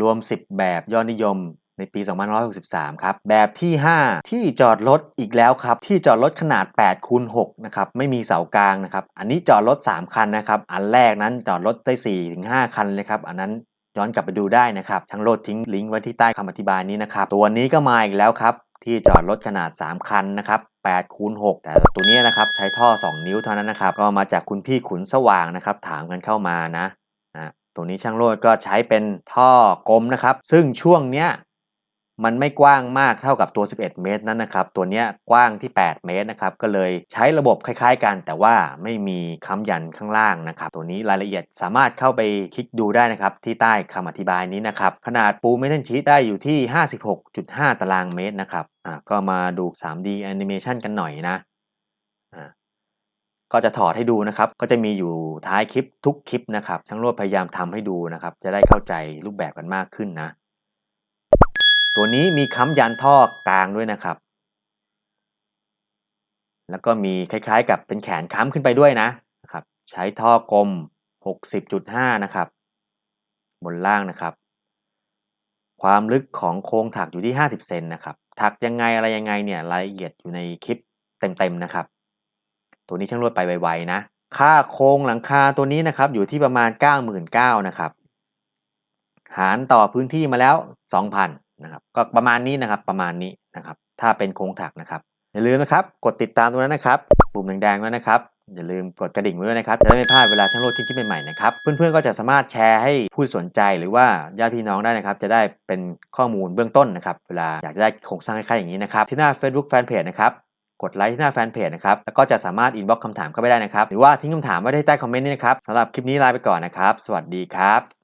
รวม 10 แบบยอดนิยมในปี 2563 ครับ แบบที่ 5 ที่จอดรถอีกแล้วครับ ที่จอดรถขนาด8คูณ6นะครับ ไม่มีเสากลางนะครับ อันนี้จอดรถ 3 คันนะครับ อันแรกนั้นจอดรถได้4ถึง5คันเลยครับ อันนั้นย้อนกลับไปดูได้นะครับช่างโลดทิ้งลิงก์ไว้ที่ใต้คำอธิบายนี้นะครับ ตัวนี้ก็มาอีกแล้วครับ ที่จอดรถขนาด 3 คันนะครับ8คูณ6แต่ตัวนี้นะครับใช้ท่อ 2 นิ้วเท่านั้นนะครับ ก็มาจากคุณพี่ขุนสว่างนะครับ ถามกันเข้ามานะ ตัวนี้ช่างโลดก็ใช้เป็นท่อกลมนะครับ ซึ่งช่วงเนี้ยมันไม่กว้างมากเท่ากับตัว 11 เมตรนั้นนะครับ ตัวเนี้ยกว้างที่ 8 เมตรนะครับ ก็เลยใช้ระบบคล้ายๆกัน แต่ว่าไม่มีค้ำยันข้างล่างนะครับ ตัวนี้รายละเอียดสามารถเข้าไปคลิกดูได้นะครับ ที่ใต้คำอธิบายนี้นะครับ ขนาดปูเมทัลชีตได้อยู่ที่ 56.5 ตารางเมตรนะครับ อ่าก็มาดู 3D Animation กันหน่อยนะ ก็จะถอดให้ดูนะครับ ก็จะมีอยู่ท้ายคลิปทุกคลิปนะครับ ช่างโรดพยายามทำให้ดูนะครับ จะได้เข้าใจรูปแบบกันมากขึ้นนะ ตัวนี้มีค้ำยันท่อกลางด้วยนะครับ แล้วก็มีคล้ายๆ กับเป็นแขนค้ำขึ้นไปด้วยนะนะครับ ใช้ท่อกลม 60.5 นะครับ บนล่างนะครับ ความลึกของโครงถักอยู่ที่ 50 เซนนะครับ ถักยังไงอะไรยังไงเนี่ยรายละเอียดอยู่ในคลิปเต็มๆนะครับ ตัวนี้ช่างรวดไปไวๆนะ ค่าโครงหลังคาตัวนี้นะครับอยู่ที่ประมาณ 99,000นะครับ หารต่อพื้นที่มาแล้ว 2,000นะครับก็ประมาณนี้นะครับประมาณนี้นะครับ ถ้าเป็นโครงถักนะครับ อย่าลืมนะครับกดติดตามตรงนั้นนะครับ ปุ่มแดงๆด้วยนะครับอย่าลืมกดกระดิ่งไว้ด้วยนะครับ จะได้ไม่พลาดเวลาช่างโลดคลิปใหม่ๆนะครับ เพื่อนๆก็จะสามารถแชร์ให้ผู้สนใจหรือว่าญาติพี่น้องได้นะครับ จะได้เป็นข้อมูลเบื้องต้นนะครับ เวลาอยากจะได้โครงสร้างคล้ายๆอย่างนี้นะครับ ที่หน้า Facebook Fanpage นะครับ กดไลค์ที่หน้าแฟนเพจนะครับ แล้วก็จะสามารถอินบ็อกซ์คำถามเข้าไปได้นะครับ หรือว่าทิ้งคำถามไว้ใต้คอมเมนต์นี่นะครับสำหรับคลิปนี้ลาไปก่อนนะครับ สวัสดีครับ